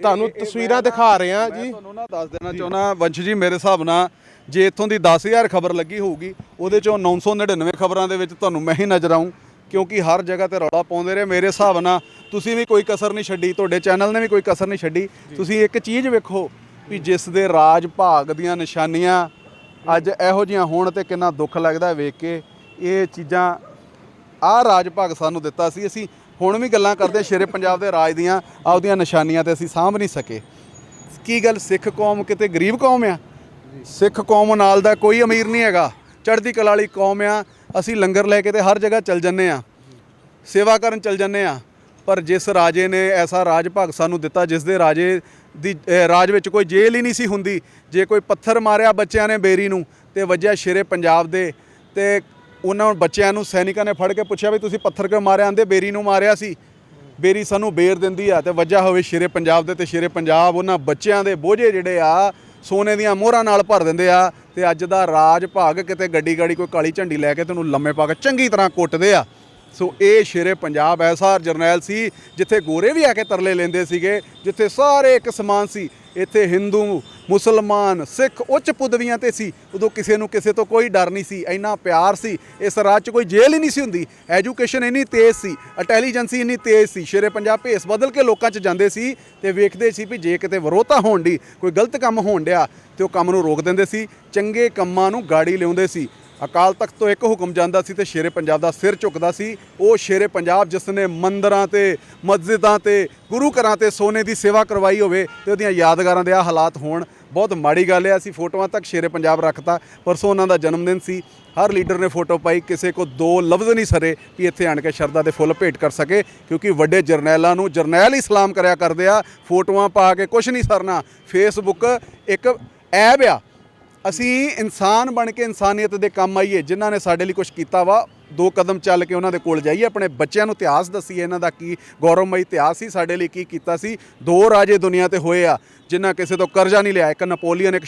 ਤੁਹਾਨੂੰ ਤਸਵੀਰਾਂ ਦਿਖਾ ਰਹੇ ਹਾਂ ਜੀ। ਤੁਹਾਨੂੰ ਨਾ ਦੱਸ ਦੇਣਾ ਚਾਹੁੰਦਾ ਵੰਸ਼ ਜੀ ਮੇਰੇ ਹਿਸਾਬ ਨਾਲ ਜੇ ਇੱਥੋਂ ਦੀ 10000 ਖਬਰ ਲੱਗੀ ਹੋਊਗੀ ਉਹਦੇ ਚੋਂ 999 ਖਬਰਾਂ ਦੇ ਵਿੱਚ ਤੁਹਾਨੂੰ ਮੈਂ ਹੀ ਨਜ਼ਰ ਆਉਂ ਕਿਉਂਕਿ ਹਰ ਜਗ੍ਹਾ ਤੇ ਰੌਲਾ ਪਾਉਂਦੇ ਰਹੇ। ਮੇਰੇ ਹਿਸਾਬ ਨਾਲ ਤੁਸੀਂ ਵੀ ਕੋਈ ਕਸਰ ਨਹੀਂ ਛੱਡੀ ਤੁਹਾਡੇ ਚੈਨਲ ਨੇ ਵੀ ਕੋਈ ਕਸਰ ਨਹੀਂ ਛੱਡੀ। ਤੁਸੀਂ ਇੱਕ ਚੀਜ਼ ਵੇਖੋ ਵੀ ਜਿਸ ਦੇ ਰਾਜ ਭਾਗ ਦੀਆਂ ਨਿਸ਼ਾਨੀਆਂ ਅੱਜ ਇਹੋ ਜੀਆਂ ਹੋਣ ਤੇ ਕਿੰਨਾ ਦੁੱਖ ਲੱਗਦਾ ਵੇਖ ਕੇ। ਇਹ ਚੀਜ਼ਾਂ ਆਹ ਰਾਜ ਭਾਗ ਸਾਨੂੰ ਦਿੱਤਾ ਸੀ। ਅਸੀਂ ਹੁਣ ਵੀ ਗੱਲਾਂ ਕਰਦੇ ਸ਼ੇਰੇ ਪੰਜਾਬ ਦੇ ਰਾਜ ਦੀਆਂ ਆਪਦੀਆਂ ਨਿਸ਼ਾਨੀਆਂ ਤੇ ਅਸੀਂ ਸਾਂਭ ਨਹੀਂ ਸਕੇ। ਕੀ ਗੱਲ ਸਿੱਖ ਕੌਮ ਕਿਤੇ ਗਰੀਬ ਕੌਮ ਆ? ਸਿੱਖ ਕੌਮ ਨਾਲ ਦਾ ਕੋਈ ਅਮੀਰ ਨਹੀਂ ਹੈਗਾ। ਚੜ੍ਹਦੀ ਕਲਾ ਵਾਲੀ ਕੌਮ ਆ, ਅਸੀਂ ਲੰਗਰ ਲੈ ਕੇ ਤੇ ਹਰ ਜਗ੍ਹਾ ਚੱਲ ਜੰਨੇ ਆ। ਸੇਵਾ ਕਰਨ ਚੱਲ ਜੰਨੇ ਆ। ਪਰ ਜਿਸ ਰਾਜੇ ਨੇ ਐਸਾ ਰਾਜ ਭਾਗ ਸਾਨੂੰ ਦਿੱਤਾ, ਜਿਸ ਦੇ ਰਾਜੇ ਦੀ ਰਾਜ ਵਿੱਚ ਕੋਈ ਜੇਲ੍ਹ ਹੀ ਨਹੀਂ ਸੀ ਹੁੰਦੀ, ਜੇ ਕੋਈ ਪੱਥਰ ਮਾਰਿਆ ਬੱਚਿਆਂ ਨੇ ਬੇਰੀ ਨੂੰ ਤੇ ਵੱਜਿਆ ਸ਼ੇਰੇ ਪੰਜਾਬ ਦੇ ਤੇ ਉਹਨਾਂ ਬੱਚਿਆਂ ਨੂੰ ਸੈਨਿਕਾਂ ਨੇ ਫੜ ਕੇ ਪੁੱਛਿਆ ਵੀ ਤੁਸੀਂ ਪੱਥਰ ਕਿਉਂ ਮਾਰਿਆ? ਆਂਦੇ ਬੇਰੀ ਨੂੰ ਮਾਰਿਆ ਸੀ। ਬੇਰੀ ਸਾਨੂੰ ਬੇਰ ਦਿੰਦੀ ਆ ਤੇ ਵੱਜਾ ਹੋਵੇ ਸ਼ੇਰੇ ਪੰਜਾਬ ਦੇ ਤੇ ਸ਼ੇਰੇ ਪੰਜਾਬ ਉਹਨਾਂ ਬੱਚਿਆਂ ਦੇ ਬੋਝੇ ਜਿਹੜੇ ਆ ਸੋਨੇ ਦੀਆਂ ਮੋਹਰਾਂ ਨਾਲ ਭਰ ਦਿੰਦੇ ਆ ਤੇ ਅੱਜ ਦਾ ਰਾਜ ਭਾਗ ਕਿਤੇ ਗੱਡੀ ਗਾੜੀ ਕੋਈ ਕਾਲੀ ਝੰਡੀ ਲੈ ਕੇ ਤੈਨੂੰ ਲੰਮੇ ਪਾ ਕੇ ਚੰਗੀ ਤਰ੍ਹਾਂ ਕੁੱਟਦੇ ਆ। ਸੋ ਇਹ ਸ਼ੇਰੇ ਪੰਜਾਬ ਐਸਾ ਜਰਨੈਲ ਸੀ, ਜਿੱਥੇ ਗੋਰੇ ਵੀ ਆ ਕੇ ਤਰਲੇ ਲੈਂਦੇ ਸੀਗੇ, ਜਿੱਥੇ ਸਾਰੇ ਇੱਕ ਸਮਾਨ ਸੀ, ਇੱਥੇ ਹਿੰਦੂ ਮੁਸਲਮਾਨ ਸਿੱਖ ਉੱਚ ਪੁਦਵੀਆਂ ਤੇ ਸੀ। ਉਦੋਂ ਕਿਸੇ ਨੂੰ ਕਿਸੇ ਤੋਂ ਕੋਈ ਡਰ ਨਹੀਂ ਸੀ, ਇੰਨਾ ਪਿਆਰ ਸੀ। ਇਸ ਰਾਜ 'ਚ ਕੋਈ ਜੇਲ੍ਹ ਹੀ ਨਹੀਂ ਸੀ ਹੁੰਦੀ। ਐਜੂਕੇਸ਼ਨ ਇੰਨੀ ਤੇਜ਼ ਸੀ ਇੰਟੈਲੀਜੈਂਸੀ ਇੰਨੀ ਤੇਜ਼ ਸੀ। ਸ਼ੇਰੇ ਪੰਜਾਬ ਭੇਸ ਬਦਲ ਕੇ ਲੋਕਾਂ 'ਚ ਜਾਂਦੇ ਸੀ ਤੇ ਵੇਖਦੇ ਸੀ ਵੀ ਜੇ ਕਿਤੇ ਵਿਰੋਧਤਾ ਹੋਣ ਦੀ, ਕੋਈ ਗਲਤ ਕੰਮ ਹੋਣ ਡਿਆ, ਤੇ ਉਹ ਕੰਮ ਨੂੰ ਰੋਕ ਦਿੰਦੇ ਸੀ, ਚੰਗੇ ਕੰਮਾਂ ਨੂੰ ਗਾੜੀ ਲਿਆਉਂਦੇ ਸੀ। ਅਕਾਲ ਤਖਤ ਤੋਂ ਇੱਕ ਹੁਕਮ ਜਾਂਦਾ ਸੀ ਤੇ ਸ਼ੇਰੇ ਪੰਜਾਬ ਦਾ ਸਿਰ ਝੁਕਦਾ ਸੀ। ਉਹ ਸ਼ੇਰੇ ਪੰਜਾਬ ਜਿਸ ਨੇ ਮੰਦਰਾਂ ਤੇ, ਮਸਜਿਦਾਂ ਤੇ, ਗੁਰੂ ਘਰਾਂ ਤੇ ਸੋਨੇ ਦੀ ਸੇਵਾ ਕਰਵਾਈ ਹੋਵੇ ਤੇ ਉਹਦੀਆਂ ਯਾਦਗਾਰਾਂ ਦੇ ਆ ਹਾਲਾਤ ਹੋਣ ਬਹੁਤ ਮਾੜੀ ਗੱਲ ਹੈ, ਅਸੀਂ ਫੋਟੋਆਂ ਤੱਕ ਸ਼ੇਰੇ ਪੰਜਾਬ ਰੱਖਤਾ, ਪਰਸੋਂ ਉਹਨਾਂ ਦਾ ਜਨਮ ਦਿਨ ਸੀ। ਹਰ ਲੀਡਰ ਨੇ ਫੋਟੋ ਪਾਈ, ਕਿਸੇ ਕੋ ਦੋ ਲਫ਼ਜ਼ ਨਹੀਂ ਸਰੇ ਵੀ ਇੱਥੇ ਆਣ ਕੇ ਸ਼ਰਧਾ ਦੇ ਫੁੱਲ ਭੇਟ ਕਰ ਸਕੇ, ਕਿਉਂਕਿ ਵੱਡੇ ਜਰਨੈਲਾਂ ਨੂੰ ਜਰਨੈਲ ਹੀ ਸਲਾਮ ਕਰਿਆ ਕਰਦੇ ਆ, ਫੋਟੋਆਂ ਪਾ ਕੇ ਕੁਝ ਨਹੀਂ ਸਰਨਾ। ਫੇਸਬੁੱਕ ਇੱਕ ਐਬ ਆ। ਅਸੀਂ ਇਨਸਾਨ ਬਣ ਕੇ ਇਨਸਾਨੀਅਤ ਦੇ ਕੰਮ ਆਈਏ, ਜਿਨ੍ਹਾਂ ਨੇ ਸਾਡੇ ਲਈ ਕੁਝ ਕੀਤਾ ਵਾ ਦੋ ਕਦਮ ਚੱਲ ਕੇ ਉਹਨਾਂ ਦੇ ਕੋਲ ਜਾਈਏ। ਆਪਣੇ ਬੱਚਿਆਂ ਨੂੰ ਇਤਿਹਾਸ ਦਸੀਏ ਇਹਨਾਂ ਦਾ ਕੀ ਗੌਰਵਮਈ ਇਤਿਹਾਸ ਸੀ, ਸਾਡੇ ਲਈ ਕੀ ਕੀਤਾ ਸੀ। ਦੋ ਰਾਜੇ ਦੁਨੀਆ ਤੇ ਹੋਏ ਆ, ਜਿਨ੍ਹਾਂ ਕਿਸੇ ਤੋਂ ਕਰਜ਼ਾ ਨਹੀਂ ਲਿਆ। ਇੱਕ ਨਪੋਲੀਅਨ, ਇੱਕ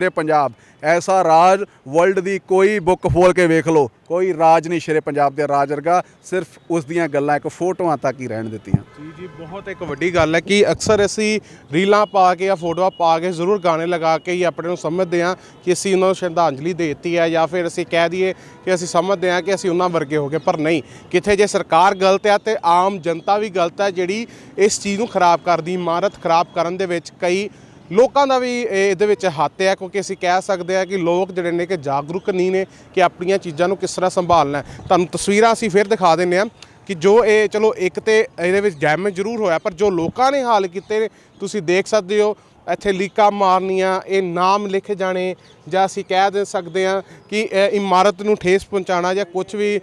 ਸ਼ੇਰੇ ਪੰਜਾਬ। ਐਸਾ ਰਾਜ ਵਰਲਡ ਦੀ ਕੋਈ ਬੁੱਕ ਫੋਲ ਕੇ ਵੇਖ ਲਓ। ਕੋਈ ਰਾਜ ਨਹੀਂ ਸ਼ੇਰੇ ਪੰਜਾਬ ਦੇ ਰਾਜ ਵਰਗਾ। ਸਿਰਫ ਉਸ ਦੀਆਂ ਗੱਲਾਂ ਇੱਕ ਫੋਟੋਆਂ ਤੱਕ ਹੀ ਰਹਿਣ ਦਿੱਤੀਆਂ। ਜੀ ਜੀ, ਬਹੁਤ ਇੱਕ ਵੱਡੀ ਗੱਲ ਹੈ ਕਿ ਅਕਸਰ ਅਸੀਂ ਰੀਲਾਂ ਪਾ ਕੇ ਜਾਂ ਫੋਟੋਆਂ ਪਾ ਕੇ ਜ਼ਰੂਰ ਗਾਣੇ ਲਗਾ ਕੇ ਹੀ ਆਪਣੇ ਨੂੰ ਸਮਝਦੇ ਹਾਂ ਕਿ ਅਸੀਂ ਉਹਨਾਂ ਨੂੰ ਸ਼ਰਧਾਂਜਲੀ ਦੇ ਦਿੱਤੀ ਹੈ ਜਾਂ ਫਿਰ ਅਸੀਂ ਕਹਿ ਦਈਏ ਕਿ ਅਸੀਂ ਸਮਝਦੇ ਹਾਂ ਕਿ ਅਸੀਂ ਉਹਨਾਂ ਵਰਗੇ ਹੋ ਗਏ। ਪਰ ਨਹੀਂ ਕਿੱਥੇ ਜੇ ਸਰਕਾਰ ਗਲਤ ਹੈ ਤੇ ਆਮ ਜਨਤਾ ਵੀ ਗਲਤ ਹੈ ਜਿਹੜੀ ਇਸ ਚੀਜ਼ ਨੂੰ ਖਰਾਬ ਕਰਦੀ, ਇਮਾਰਤ ਖਰਾਬ ਕਰਨ ਦੇ ਵਿੱਚ ਕਈ ਲੋਕਾਂ ਦਾ ਵੀ ਇਹਦੇ ਵਿੱਚ ਹੱਥ ਹੈ, ਕਿਉਂਕਿ ਅਸੀਂ ਕਹਿ ਸਕਦੇ ਹਾਂ ਕਿ ਲੋਕ ਜਿਹੜੇ ਨੇ ਕਿ ਜਾਗਰੂਕ ਨਹੀਂ ਨੇ ਕਿ ਆਪਣੀਆਂ ਚੀਜ਼ਾਂ ਨੂੰ ਕਿਸ ਤਰ੍ਹਾਂ ਸੰਭਾਲਣਾ ਤੁਹਾਨੂੰ ਤਸਵੀਰਾਂ ਅਸੀਂ ਫਿਰ ਦਿਖਾ ਦਿੰਨੇ ਹਾਂ ਕਿ ਜੋ ਇਹ, ਚਲੋ ਇੱਕ ਤੇ ਇਹਦੇ ਵਿੱਚ ਡੈਮੇਜ ਜ਼ਰੂਰ ਹੋਇਆ, ਪਰ ਜੋ ਲੋਕਾਂ ਨੇ ਹਾਲ ਕੀਤੇ ਨੇ, ਤੁਸੀਂ ਦੇਖ ਸਕਦੇ ਹੋ, ਇੱਥੇ ਲੀਕਾਂ ਮਾਰਨੀਆਂ, ਇਹ ਨਾਮ ਲਿਖੇ ਜਾਣੇ ਜਾਂ ਅਸੀਂ ਕਹਿ ਦੇ ਸਕਦੇ ਹਾਂ ਕਿ ਇਮਾਰਤ ਨੂੰ ਠੇਸ ਪਹੁੰਚਾਉਣਾ ਜਾਂ ਕੁਝ ਵੀ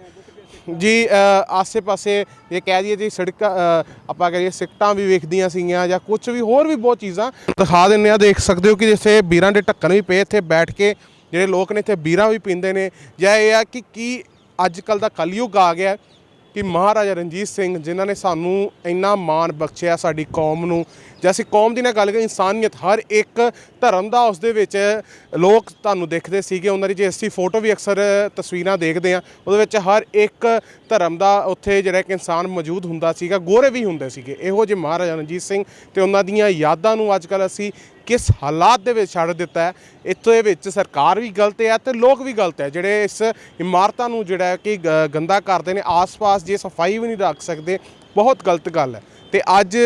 ਜੀ ਆਸੇ-ਪਾਸੇ ਜੇ ਕਹਿ ਦਈਏ ਜੀ ਸੜਕਾਂ ਅ, ਆਪਾਂ ਕਹੀਏ ਸਿਕਟਾਂ ਵੀ ਵੇਖਦੀਆਂ ਸੀਗੀਆਂ ਜਾਂ ਕੁਝ ਵੀ ਹੋਰ ਵੀ ਬਹੁਤ ਚੀਜ਼ਾਂ ਦਿਖਾ ਦਿੰਨੇ ਆ। ਦੇਖ ਸਕਦੇ ਹੋ ਕਿ ਜਿੱਥੇ ਬੀਰਾਂ ਦੇ ਢੱਕਣ ਵੀ ਪਏ ਇੱਥੇ ਬੈਠ ਕੇ ਜਿਹੜੇ ਲੋਕ ਨੇ ਇੱਥੇ ਬੀਰਾਂ ਵੀ ਪੀਂਦੇ ਨੇ। ਜਾਂ ਇਹ ਆ ਕਿ ਕੀ ਅੱਜ ਕੱਲ ਦਾ ਕਲਯੁਗ ਆ ਗਿਆ। ਕਿ ਮਹਾਰਾਜਾ ਰਣਜੀਤ ਸਿੰਘ ਜਿਨ੍ਹਾਂ ਨੇ ਸਾਨੂੰ ਇੰਨਾ ਮਾਣ ਬਖਸ਼ਿਆ ਸਾਡੀ ਕੌਮ ਨੂੰ, ਜੇ ਅਸੀਂ ਕੌਮ ਦੀ ਨਾ ਗੱਲ ਕਰੀਏ, ਇਨਸਾਨੀਅਤ ਹਰ ਇੱਕ ਧਰਮ ਦਾ ਉਸ ਦੇ ਵਿੱਚ ਲੋਕ ਤੁਹਾਨੂੰ ਦੇਖਦੇ ਸੀਗੇ। ਉਹਨਾਂ ਦੀ ਜੇ ਅਸੀਂ ਫੋਟੋ ਵੀ ਅਕਸਰ ਤਸਵੀਰਾਂ ਦੇਖਦੇ ਆ ਉਹਦੇ ਵਿੱਚ ਹਰ ਇੱਕ ਧਰਮ ਦਾ ਉੱਥੇ ਜਿਹੜਾ ਕਿ ਇਨਸਾਨ ਮੌਜੂਦ ਹੁੰਦਾ ਸੀਗਾ, ਗੋਰੇ ਵੀ ਹੁੰਦੇ ਸੀਗੇ। ਇਹੋ ਜਿਹੇ ਮਹਾਰਾਜਾ ਰਣਜੀਤ ਸਿੰਘ ਤੇ ਉਹਨਾਂ ਦੀਆਂ ਯਾਦਾਂ ਨੂੰ ਅੱਜ ਕੱਲ ਅਸੀਂ ਕਿਸ ਹਾਲਾਤ ਦੇ ਵਿੱਚ ਛੱਡ ਦਿੱਤਾ ਹੈ, ਇੱਥੇ ਵਿੱਚ ਸਰਕਾਰ ਵੀ ਗਲਤ ਹੈ ਤੇ ਲੋਕ ਵੀ ਗਲਤ ਹੈ, ਜਿਹੜੇ ਇਸ ਇਮਾਰਤਾਂ ਨੂੰ ਜਿਹੜਾ ਕਿ ਗ- ਗੰਦਾ ਕਰਦੇ ਨੇ, ਆਸ-ਪਾਸ ਜੇ ਸਫ਼ਾਈ ਵੀ ਨਹੀਂ ਰੱਖ ਸਕਦੇ, ਬਹੁਤ ਗਲਤ ਗੱਲ ਹੈ। ਤੇ ਅੱਜ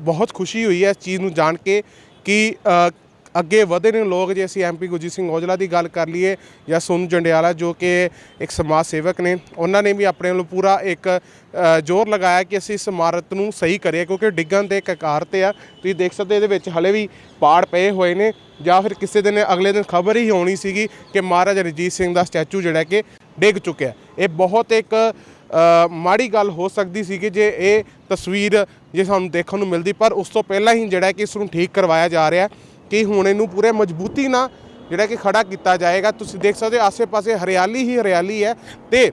ਬਹੁਤ ਖੁਸ਼ੀ ਹੋਈ ਹੈ ਇਸ ਚੀਜ਼ ਨੂੰ ਜਾਣ ਕੇ ਕਿ ਅੱਗੇ ਵਧੇ ਨੇ ਲੋਕ, ਜੇ ਅਸੀਂ ਐਮਪੀ ਗੁਰਜੀਤ ਸਿੰਘ ਔਜਲਾ ਦੀ ਗੱਲ ਕਰ ਲਈਏ ਜਾਂ ਸੁਨ ਜੰਡਿਆਲਾ, ਜੋ ਕਿ ਇੱਕ ਸਮਾਜ ਸੇਵਕ ਨੇ, ਉਹਨਾਂ ਨੇ ਵੀ ਆਪਣੇ ਵੱਲੋਂ ਪੂਰਾ ਇੱਕ ਜ਼ੋਰ ਲਗਾਇਆ ਕਿ ਅਸੀਂ ਇਸ ਇਮਾਰਤ ਨੂੰ ਸਹੀ ਕਰੀਏ, ਕਿਉਂਕਿ ਡਿੱਗਣ ਦੇ ਕਕਾਰ ਤੇ ਆ। ਤੁਸੀਂ ਦੇਖ ਸਕਦੇ ਇਹਦੇ ਵਿੱਚ ਹਲੇ ਵੀ ਪਾੜ ਪਏ ਹੋਏ ਨੇ, ਜਾਂ ਫਿਰ ਕਿਸੇ ਦਿਨ, ਅਗਲੇ ਦਿਨ ਖਬਰ ਹੀ ਹੋਣੀ ਸੀਗੀ ਕਿ ਮਹਾਰਾਜਾ ਰਣਜੀਤ ਸਿੰਘ ਦਾ ਸਟੈਚੂ ਜਿਹੜਾ ਕਿ ਡਿੱਗ ਚੁੱਕਿਆ ਇਹ ਬਹੁਤ ਇੱਕ ਮਾੜੀ ਗੱਲ ਹੋ ਸਕਦੀ ਸੀ ਕਿ ਜੇ ਇਹ ਤਸਵੀਰ ਜੇ ਸਾਨੂੰ ਦੇਖਣ ਨੂੰ ਮਿਲਦੀ, ਪਰ ਉਸ ਤੋਂ ਪਹਿਲਾਂ ਹੀ ਜਿਹੜਾ ਕਿ ਇਸ ਨੂੰ ਠੀਕ ਕਰਵਾਇਆ ਜਾ ਰਿਹਾ ਕਿ ਹੁਣ ਇਹਨੂੰ ਪੂਰੇ ਮਜ਼ਬੂਤੀ ਨਾਲ ਜਿਹੜਾ ਕਿ ਖੜਾ ਕੀਤਾ ਜਾਏਗਾ। ਤੁਸੀਂ ਦੇਖ ਸਕਦੇ ਹੋ ਆਸੇ-ਪਾਸੇ ਹਰਿਆਲੀ ਹੀ ਹਰਿਆਲੀ ਹੈ ਤੇ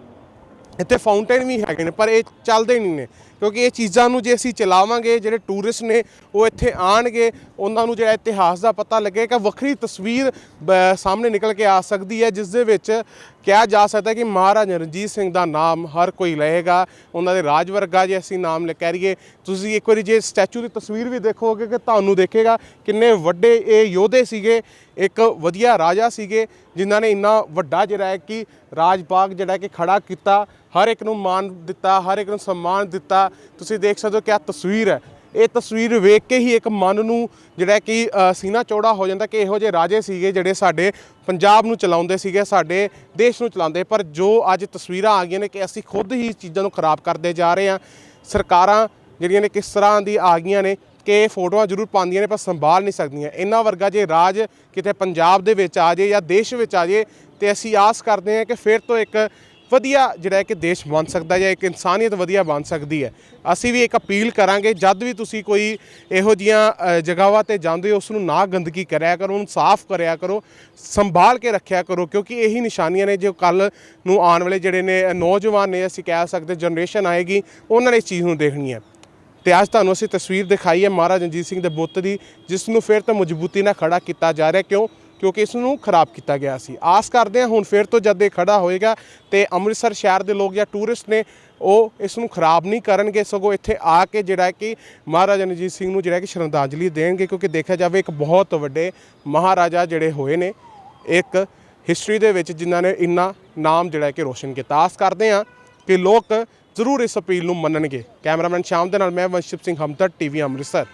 ਇੱਥੇ ਫਾਊਂਟੇਨ ਵੀ ਹੈਗੇ ਨੇ, ਪਰ ਇਹ ਚੱਲਦੇ ਨਹੀਂ ਨੇ। ਕਿਉਂਕਿ ਇਹ ਚੀਜ਼ਾਂ ਨੂੰ ਜੇ ਅਸੀਂ ਚਲਾਵਾਂਗੇ, ਜਿਹੜੇ ਟੂਰਿਸਟ ਨੇ, ਉਹ ਇੱਥੇ ਆਣਗੇ ਉਹਨਾਂ ਨੂੰ ਜਿਹੜਾ ਇਤਿਹਾਸ ਦਾ ਪਤਾ ਲੱਗੇਗਾ, ਵੱਖਰੀ ਤਸਵੀਰ ਬ- ਸਾਹਮਣੇ ਨਿਕਲ ਕੇ ਆ ਸਕਦੀ ਹੈ, ਜਿਸ ਦੇ ਵਿੱਚ ਕਿਹਾ ਜਾ ਸਕਦਾ ਕਿ ਮਹਾਰਾਜਾ ਰਣਜੀਤ ਸਿੰਘ ਦਾ ਨਾਮ ਹਰ ਕੋਈ ਲਏਗਾ, ਉਹਨਾਂ ਦੇ ਰਾਜ ਵਰਗਾ ਜੇ ਅਸੀਂ ਨਾਮ ਲੈ ਕਹਿ ਤੁਸੀਂ ਇੱਕ ਵਾਰੀ ਜੇ ਸਟੈਚੂ ਦੀ ਤਸਵੀਰ ਵੀ ਦੇਖੋਗੇ ਕਿ ਤੁਹਾਨੂੰ ਦੇਖੇਗਾ ਕਿੰਨੇ ਵੱਡੇ ਇਹ ਯੋਧੇ ਸੀਗੇ, ਇੱਕ ਵਧੀਆ ਰਾਜਾ ਸੀਗੇ, ਜਿਨ੍ਹਾਂ ਨੇ ਇੰਨਾ ਵੱਡਾ ਜਿਹੜਾ ਹੈ ਕਿ ਰਾਜ ਬਾਗ ਜਿਹੜਾ ਕਿ ਖੜਾ ਕੀਤਾ, ਹਰ ਇੱਕ ਨੂੰ ਮਾਣ ਦਿੱਤਾ, ਹਰ ਇੱਕ ਨੂੰ ਸਨਮਾਨ ਦਿੱਤਾ ਤੁਸੀਂ ਦੇਖ ਸਕਦੇ ਹੋ ਕਿ ਆਹ ਤਸਵੀਰ ਹੈ। ਇਹ ਤਸਵੀਰ ਵੇਖ ਕੇ ਹੀ ਇੱਕ ਮਨ ਨੂੰ ਜਿਹੜਾ ਕਿ ਸੀਨਾ ਚੌੜਾ ਹੋ ਜਾਂਦਾ ਕਿ ਇਹੋ ਜਿਹੇ ਰਾਜੇ ਸੀਗੇ ਜਿਹੜੇ ਸਾਡੇ ਪੰਜਾਬ ਨੂੰ ਚਲਾਉਂਦੇ ਸੀਗੇ, ਸਾਡੇ ਦੇਸ਼ ਨੂੰ ਚਲਾਉਂਦੇ। ਪਰ ਜੋ ਅੱਜ ਤਸਵੀਰਾਂ ਆ ਗਈਆਂ ਨੇ ਕਿ ਅਸੀਂ ਖੁਦ ਹੀ ਚੀਜ਼ਾਂ ਨੂੰ ਖਰਾਬ ਕਰਦੇ ਜਾ ਰਹੇ ਹਾਂ। ਸਰਕਾਰਾਂ ਜਿਹੜੀਆਂ ਨੇ ਕਿਸ ਤਰ੍ਹਾਂ ਦੀ ਆ ਗਈਆਂ ਨੇ ਕਿ ਇਹ ਫੋਟੋਆਂ ਜ਼ਰੂਰ ਪਾਉਂਦੀਆਂ ਨੇ ਪਰ ਸੰਭਾਲ ਨਹੀਂ ਸਕਦੀਆਂ। ਇਹਨਾਂ ਵਰਗਾ ਜੇ ਰਾਜ ਕਿਤੇ ਪੰਜਾਬ ਦੇ ਵਿੱਚ ਆ ਜੇ ਜਾਂ ਦੇਸ਼ ਵਿੱਚ ਆ ਜੇ ਤੇ ਅਸੀਂ ਆਸ ਕਰਦੇ ਹਾਂ ਕਿ ਫਿਰ ਤੋਂ ਇੱਕ ਵਧੀਆ ਜਿਹੜਾ ਕਿ ਦੇਸ਼ ਬਣ ਸਕਦਾ ਜਾਂ ਇੱਕ ਇਨਸਾਨੀਅਤ ਵਧੀਆ ਬਣ ਸਕਦੀ ਹੈ। ਅਸੀਂ ਵੀ ਇੱਕ ਅਪੀਲ ਕਰਾਂਗੇ ਜਦ ਵੀ ਤੁਸੀਂ ਕੋਈ ਇਹੋ ਜੀਆਂ ਅ, ਜਗ੍ਹਾਵਾਂ ਤੇ ਜਾਂਦੇ ਹੋ ਉਸ ਨੂੰ ਨਾ ਗੰਦਗੀ ਕਰਿਆ ਕਰੋ ਉਹਨੂੰ ਸਾਫ਼ ਕਰਿਆ ਕਰੋ ਸੰਭਾਲ ਕੇ ਰੱਖਿਆ ਕਰੋ ਕਿਉਂਕਿ ਇਹੀ ਨਿਸ਼ਾਨੀਆਂ ਨੇ ਜੋ ਕੱਲ ਨੂੰ ਆਉਣ ਵਾਲੇ ਜਿਹੜੇ ਨੇ ਨੌਜਵਾਨ ਨੇ ਅਸੀਂ ਕਹਿ ਸਕਦੇ ਜਨਰੇਸ਼ਨ ਆਏਗੀ ਉਹਨਾਂ ਨੇ ਇਸ ਚੀਜ਼ ਨੂੰ ਦੇਖਣੀ ਹੈ। ਤੇ ਅੱਜ ਤੁਹਾਨੂੰ ਅਸੀਂ ਤਸਵੀਰ ਦਿਖਾਈ ਹੈ ਮਹਾਰਾਜ ਰਣਜੀਤ ਸਿੰਘ ਦੇ ਬੁੱਤ ਦੀ ਜਿਸ ਨੂੰ ਫਿਰ ਤੋਂ ਮਜ਼ਬੂਤੀ ਨਾਲ ਖੜਾ ਕੀਤਾ ਜਾ ਰਿਹਾ ਕਿਉਂ? ਕਿਉਂਕਿ ਇਸ ਨੂੰ ਖਰਾਬ ਕੀਤਾ ਗਿਆ ਸੀ। ਆਸ ਕਰਦੇ ਹਾਂ ਹੁਣ ਫਿਰ ਤੋਂ ਜਦ ਇਹ ਖੜਾ ਹੋਏਗਾ ਤੇ ਅੰਮ੍ਰਿਤਸਰ ਸ਼ਹਿਰ ਦੇ ਲੋਕ ਜਾਂ ਟੂਰਿਸਟ ਨੇ ਉਹ ਇਸ ਨੂੰ ਖਰਾਬ ਨਹੀਂ ਕਰਨਗੇ, ਸਗੋਂ ਇੱਥੇ ਆ ਕੇ ਜਿਹੜਾ ਕਿ ਮਹਾਰਾਜਾ ਰਣਜੀਤ ਸਿੰਘ ਨੂੰ ਜਿਹੜਾ ਕਿ ਸ਼ਰਧਾਂਜਲੀ ਦੇਣਗੇ, ਕਿਉਂਕਿ ਦੇਖਿਆ ਜਾਵੇ ਇੱਕ ਬਹੁਤ ਵੱਡੇ ਮਹਾਰਾਜਾ ਜਿਹੜੇ ਹੋਏ ਨੇ, ਇੱਕ ਹਿਸਟਰੀ ਦੇ ਵਿੱਚ ਜਿਨ੍ਹਾਂ ਨੇ ਇੰਨਾ ਨਾਮ ਜਿਹੜਾ ਕਿ ਰੋਸ਼ਨ ਕੀਤਾ। ਆਸ ਕਰਦੇ ਹਾਂ ਕਿ ਲੋਕ ਜ਼ਰੂਰ ਇਸ ਅਪੀਲ ਨੂੰ ਮੰਨਣਗੇ। ਕੈਮਰਾਮੈਨ ਸ਼ਾਮ ਦੇ ਨਾਲ ਮੈਂ ਵੰਸ਼ਿਪ ਸਿੰਘ ਹਮਦਰ ਟੀਵੀ ਅੰਮ੍ਰਿਤਸਰ।